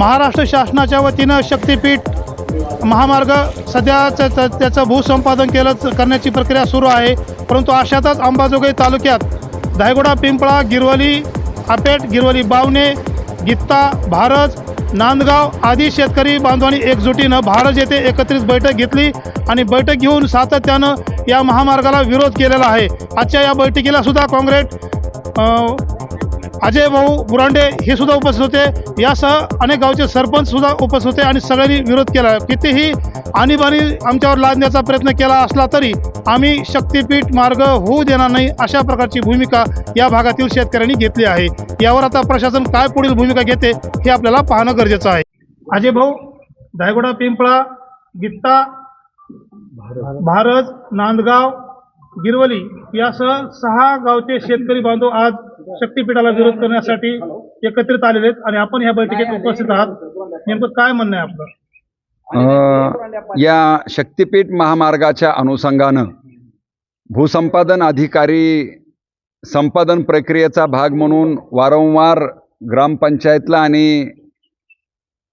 महाराष्ट्र शासनाच्या वतीनं शक्तिपीठ महामार्ग सध्या त्याचं भूसंपादन केलं करण्याची प्रक्रिया सुरू आहे. परंतु अशातच अंबाजोगाई तालुक्यात धायगुडा पिंपळा गिरवली आपेट गिरवली बावणे गित्ता भारज नांदगाव आदी शेतकरी बांधवांनी एकजुटीनं भारज येथे एकत्रित बैठक घेतली आणि बैठक घेऊन सातत्यानं या महामार्गाला विरोध केलेला आहे. आजच्या या बैठकीला सुद्धा काँग्रेस अजय भाऊ बुरांडे हे सुद्धा उपस्थित होते. यासह अनेक गावचे सरपंच सुद्धा उपस्थित होते आणि सगळ्यांनी विरोध केला. कितीही आणीबाणी आमच्यावर लादण्याचा प्रयत्न केला असला तरी आम्ही शक्तीपीठ मार्ग होऊ देणार नाही अशा प्रकारची भूमिका या भागातील शेतकऱ्यांनी घेतली आहे. यावर आता प्रशासन काय पुढील भूमिका घेते हे आपल्याला पाहणं गरजेचं आहे. अजय भाऊ धायगुडा पिंपळा गित्ता भारत नांदगाव गिरवली यासह सहा गावचे शेतकरी बांधव आज शक्तीपीठाला विरोध करण्यासाठी एकत्रित आलेले आहेत आणि आपण या बैठकीत उपस्थित आहात. नेमकं काय म्हणणं आहे आपलं? या शक्तिपीठ महामार्गाच्या अनुषंगानं भूसंपादन अधिकारी संपादन प्रक्रियेचा भाग म्हणून वारंवार ग्रामपंचायतला आणि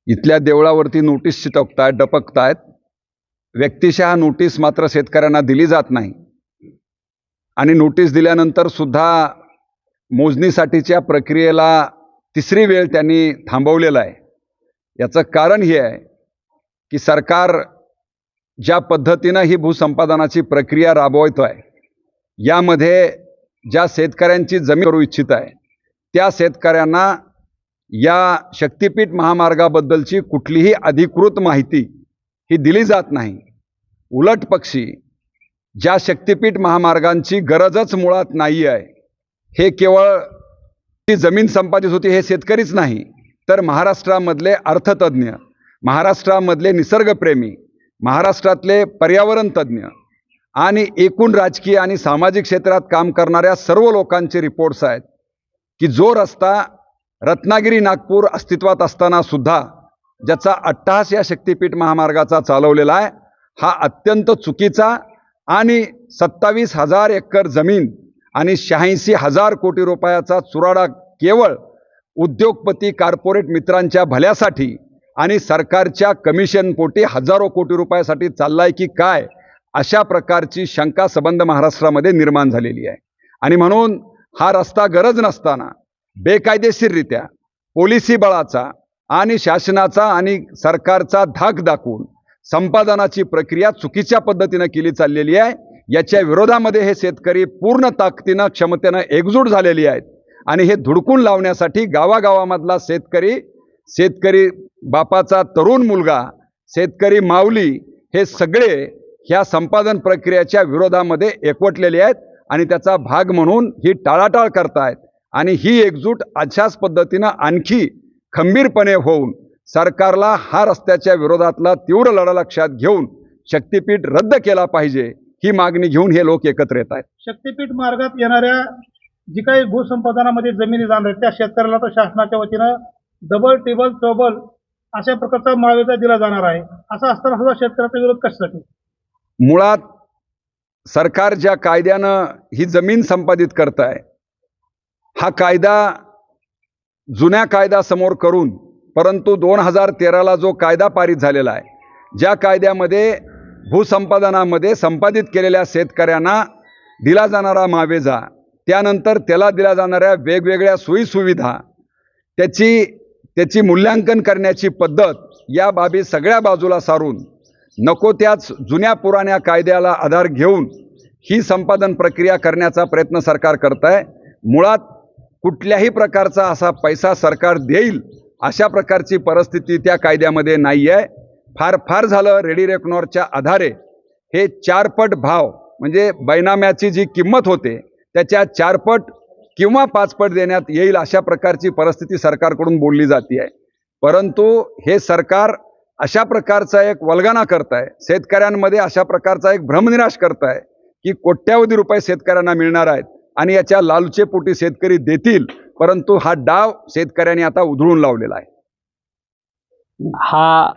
इथल्या देवळावरती नोटीस चिटकतायत डपकतायत. व्यक्तिशः नोटीस मात्र शेतकऱ्यांना दिली जात नाही. आणि नोटीस दिल्यानंतर सुद्धा मोजणीसाठीच्या प्रक्रियेला तिसरी वेळ त्यांनी थांबवलेला आहे. याचं कारण हे आहे की सरकार ज्या पद्धतीनं ही भूसंपादनाची प्रक्रिया राबवतो आहे यामध्ये ज्या शेतकऱ्यांची जमीन करू इच्छित आहे त्या शेतकऱ्यांना या शक्तिपीठ महामार्गाबद्दलची कुठलीही अधिकृत माहिती ही दिली जात नाही. उलट पक्षी ज्या शक्तिपीठ महामार्गांची गरजच मुळात नाही आहे हे केवळ ती जमीन संपादित होती हे शेतकरीच नाही तर महाराष्ट्रामधले अर्थतज्ञ महाराष्ट्रामधले निसर्गप्रेमी महाराष्ट्रातले पर्यावरण तज्ज्ञ आणि एकूण राजकीय आणि सामाजिक क्षेत्रात काम करणाऱ्या सर्व लोकांचे रिपोर्ट्स आहेत की जो रस्ता रत्नागिरी नागपूर अस्तित्वात असताना सुद्धा ज्याचा अट्टहास या शक्तिपीठ महामार्गाचा चालवलेला आहे हा अत्यंत चुकीचा आणि सत्तावीस हजार एकर जमीन आणि शहाऐंशी हजार कोटी रुपयाचा चुराडा केवळ उद्योगपती कार्पोरेट मित्रांच्या भल्यासाठी आणि सरकारच्या कमिशनपोटी हजारो कोटी रुपयासाठी चाललाय की काय अशा प्रकारची शंका संबंध महाराष्ट्रामध्ये निर्माण झालेली आहे. आणि म्हणून हा रस्ता गरज नसताना बेकायदेशीररित्या पोलिसी बळाचा आणि शासनाचा आणि सरकारचा धाक दाखवून संपादनाची प्रक्रिया चुकीच्या पद्धतीनं केली चाललेली आहे. याच्या विरोधामध्ये हे शेतकरी पूर्ण ताकदीनं क्षमतेनं एकजूट झालेली आहेत. आणि हे धुडकून लावण्यासाठी गावागावामधला शेतकरी शेतकरी बापाचा तरुण मुलगा शेतकरी माऊली हे सगळे ह्या संपादन प्रक्रियेच्या विरोधामध्ये एकवटलेले आहेत आणि त्याचा भाग म्हणून ही टाळाटाळ करतायत. आणि ही एकजूट अशाच पद्धतीनं आणखी खंबीरपणे होऊन सरकारला हा रस्त्याच्या विरोधातला तीव्र लढा लक्षात घेऊन शक्तिपीठ रद्द केला पाहिजे. ही मागणी घेऊन हे लोक एकत्र येत आहेत. शक्तीपीठ मार्गात येणाऱ्या जी काही भूसंपादनामध्ये जमिनी जाणार आहेत त्या शेतकऱ्याला तर शासनाच्या वतीनं डबल टेबल चौबल अशा प्रकारचा मावेजा दिला जाणार आहे. असं असताना सुद्धा शेतकऱ्याचा विरोध कशासाठी? मुळात सरकार ज्या कायद्यानं ही जमीन संपादित करत आहे हा कायदा जुन्या कायद्यासमोर करून परंतु दोन हजार तेराला जो कायदा पारित झालेला आहे ज्या कायद्यामध्ये भूसंपादनामध्ये संपादित केलेल्या शेतकऱ्यांना दिला जाणारा मावेजा त्यानंतर त्याला दिल्या जाणाऱ्या वेगवेगळ्या सोयीसुविधा त्याची त्याची मूल्यांकन करण्याची पद्धत या बाबी सगळ्या बाजूला सारून नको त्याच जुन्या पुराण्या कायद्याला आधार घेऊन ही संपादन प्रक्रिया करण्याचा प्रयत्न सरकार करत आहे मुळात कुठल्याही प्रकारचा असा पैसा सरकार देईल अशा प्रकारची परिस्थिती त्या कायद्यामध्ये नाही आहे फार फार झालं रेडी रेकनॉरच्या आधारे. हे चारपट भाव म्हणजे बैनाम्याची जी किंमत होते त्याच्या चारपट किंवा पाचपट देण्यात येईल अशा प्रकारची परिस्थिती सरकारकडून बोलली जाते आहे परंतु हे सरकार अशा प्रकारचा एक वल्गाना करत आहे शेतकऱ्यांमध्ये अशा प्रकारचा एक भ्रमनिराश करत आहे की कोट्यावधी रुपये शेतकऱ्यांना मिळणार आहेत आणि याच्या लालचेपोटी शेतकरी देतील परंतु हा डाव शेतकऱ्यांनी आता उधळून लावलेला आहे. हा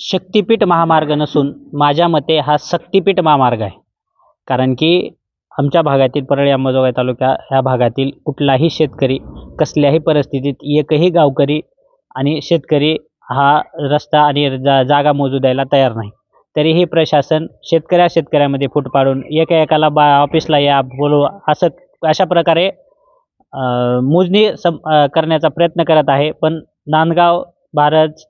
शक्तिपीठ महामार्ग नसून माझ्या मते हा शक्तिपीठ महामार्ग आहे. कारण की आमच्या भागातील परळी अंबाजोगाई तालुका ह्या भागातील कुठलाही शेतकरी कसल्याही परिस्थितीत एकही गावकरी आणि शेतकरी हा रस्ता आणि जा जागा मोजू द्यायला तयार नाही. तरीही प्रशासन शेतकऱ्या शेतकऱ्यामध्ये फूट पाडून एका एकाला बा ऑफिसला या बोलू असं अशा प्रकारे मोजणी सम करण्याचा प्रयत्न करत आहे. पण नांदगाव भारत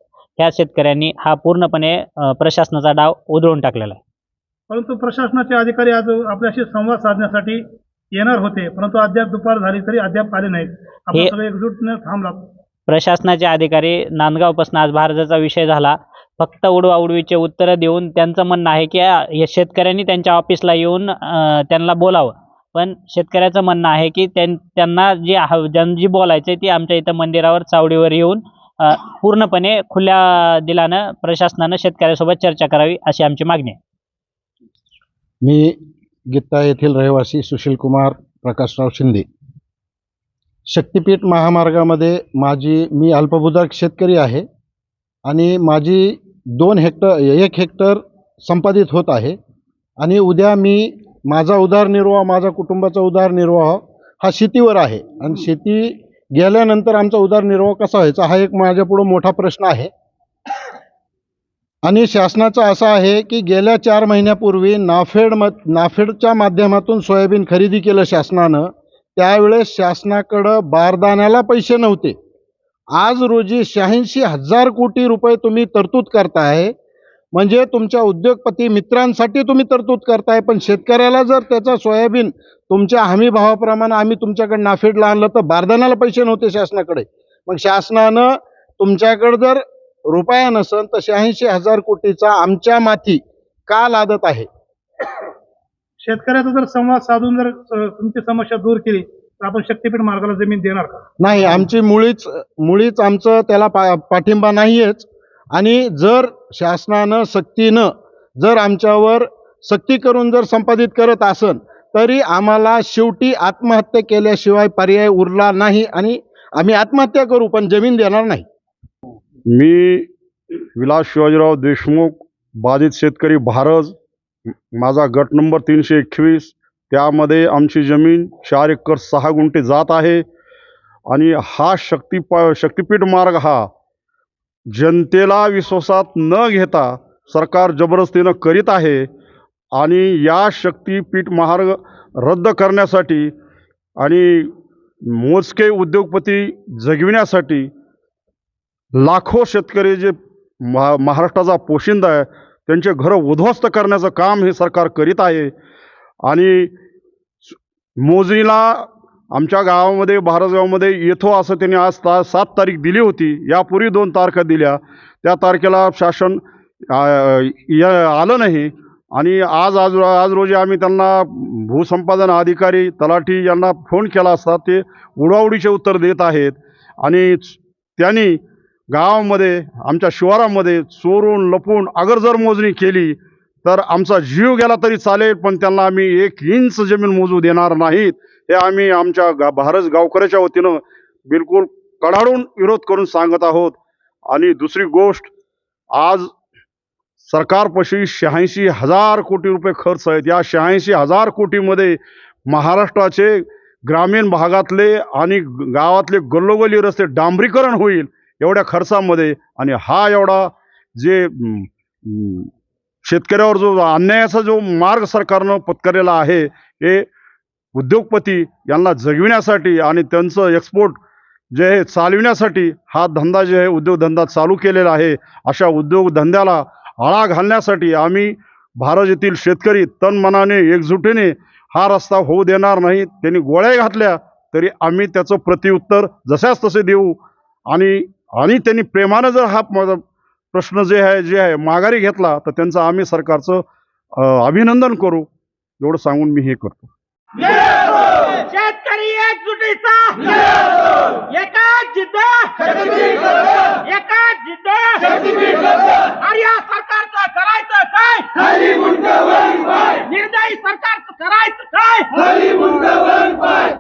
ह्या शेतकऱ्यांनी हा पूर्णपणे प्रशासनाचा डाव उधळून टाकलेला आहे. परंतु प्रशासनाचे अधिकारी आज आपल्याशी संवाद साधण्यासाठी येणार होते परंतु अद्याप दुपार झाली तरी अद्याप आले नाहीत. आपण हे- सगळे एकजूटने थांबला प्रशासनाचे अधिकारी नांदगावपासून आज भारताचा विषय झाला. फक्त उडवा उडवीचे उत्तरं देऊन त्यांचं म्हणणं आहे की हे शेतकऱ्यांनी त्यांच्या ऑफिसला येऊन अ, त्यांना बोलावं. पण शेतकऱ्याचं म्हणणं आहे की त्यां त्यांना जे हव ज्यां जी बोलायचं आहे ती आमच्या इथं मंदिरावर चावडीवर येऊन पूर्णपणे खुल्या दिलानं प्रशासनानं शेतकऱ्यासोबत चर्चा करावी अशी आमची मागणी आहे. मी गीता येथील रहिवासी सुशील कुमार प्रकाशराव शिंदे. शक्तिपीठ महामार्गामध्ये माझी मी अल्पभूधारक शेतकरी आहे आणि माझी दोन हेक्टर एक हेक्टर संपादित होत आहे आणि उद्या मी माझा उदारनिर्वाह माझा कुटुंबाचा उदारनिर्वाह हा शेतीवर आहे. आणि शेती गेल्यानंतर आमचा उदरनिर्वाह कसा व्हायचा हा एक माझ्यापुढं मोठा प्रश्न आहे. आणि शासनाचं असं आहे की गेल्या चार महिन्यापूर्वी नाफेड म नाफेडच्या माध्यमातून सोयाबीन खरेदी केलं शासनानं. त्यावेळेस शासनाकडं बारदाण्याला पैसे नव्हते. आज रोजी शहाऐंशी हजार कोटी रुपये तुम्ही तरतूद करताय. म्हणजे तुमच्या उद्योगपती मित्रांसाठी तुम्ही तरतूद करताय पण शेतकऱ्याला जर त्याचा सोयाबीन तुमच्या हमी भावाप्रमाणे आम्ही तुमच्याकडे नाफेडला आणलं तर बारदाण्याला पैसे नव्हते शासनाकडे. मग शासनानं तुमच्याकडे जर रुपया नसन तर शहाऐंशी हजार कोटीचा आमच्या माथी का लादत आहे? शेतकऱ्याचा जर संवाद साधून जर तुमची समस्या दूर केली तर आपण शक्तीपीठ मार्गाला जमीन देणार का? नाही आमची मुळीच मुळीच आमचं त्याला पा पाठिंबा नाही आहेच आणि जर शासनानं सक्तीनं जर आमच्यावर सक्ती करून जर संपादित करत असन तरी आम्हाला शेवटी आत्महत्या केल्याशिवाय पर्याय उरला नाही आणि आम्ही आत्महत्या करू पण जमीन देणार नाही. मी विलास शिवाजीराव देशमुख बाधित शेतकरी भारज माझा गट नंबर तीनशे एकवीस त्यामध्ये आमची जमीन चार एकर सहा गुंठे जात आहे आणि हा शक्तिपा शक्तिपीठ मार्ग हा जनतेला विश्वासात न घेता सरकार जबरदस्तीनं करीत आहे. आणि या शक्तीपीठ महार्ग रद्द करण्यासाठी आणि मोजके उद्योगपती जगविण्यासाठी लाखो शेतकरी जे महा महाराष्ट्राचा पोशिंदा आहे त्यांचे घरं उद्ध्वस्त करण्याचं काम हे सरकार करीत आहे. आणि मोजणीला आमच्या गावामध्ये भारतगावमध्ये येथो असं त्यांनी आज ता सात तारीख दिली होती. यापूर्वी दोन तारखा दिल्या. त्या तारखेला शासन आ, या- आलं नाही. आणि आज आज आज रोजी आम्ही त्यांना भूसंपादन अधिकारी तलाठी यांना फोन केला असता ते उडावडीचे उत्तर देत आहेत. आणि त्यांनी गावामध्ये आमच्या शिवारामध्ये चोरून लपून अगर जर मोजणी केली. तर आमचा जीव गेला तरी चालेल पण त्यांना आम्ही एक इंच जमीन मोजू देणार नाहीत. हे आम्ही आमच्या गा भारत गावकऱ्याच्या वतीनं बिलकुल कडाडून विरोध करून सांगत आहोत. आणि दुसरी गोष्ट आज सरकारपाशी शहाऐंशी हजार कोटी रुपये खर्च आहेत. या शहाऐंशी हजार कोटीमध्ये महाराष्ट्राचे ग्रामीण भागातले आणि गावातले गल्लोगल्ली रस्ते डांबरीकरण होईल एवढ्या खर्चामध्ये आणि हा एवढा जे शेतकऱ्यावर जो अन्यायाचा जो मार्ग सरकारनं पत्करलेला आहे हे उद्योगपती यांना जगविण्यासाठी आणि त्यांचं एक्सपोर्ट जे आहे चालविण्यासाठी हा धंदा जे आहे उद्योगधंदा चालू केलेला आहे. अशा उद्योगधंद्याला आळा घालण्यासाठी आम्ही भारत येथील शेतकरी तनमनाने एकजुटीने हा रस्ता होऊ देणार नाही. त्यांनी गोळ्या घातल्या तरी आम्ही त्याचं प्रतिउत्तर जशाच तसे देऊ. आणि आणि त्यांनी प्रेमानं जर हा प्रश्न जे आहे जे आहे माघारी घेतला तर त्यांचं आम्ही सरकारचं अभिनंदन करू. एवढं सांगून मी हे करतो. एकजुटीचा एकाच जिद्द. एकाच जिद्द. आणि या सरकारचं करायचं काय? निर्दयी सरकारचं करायचं काय?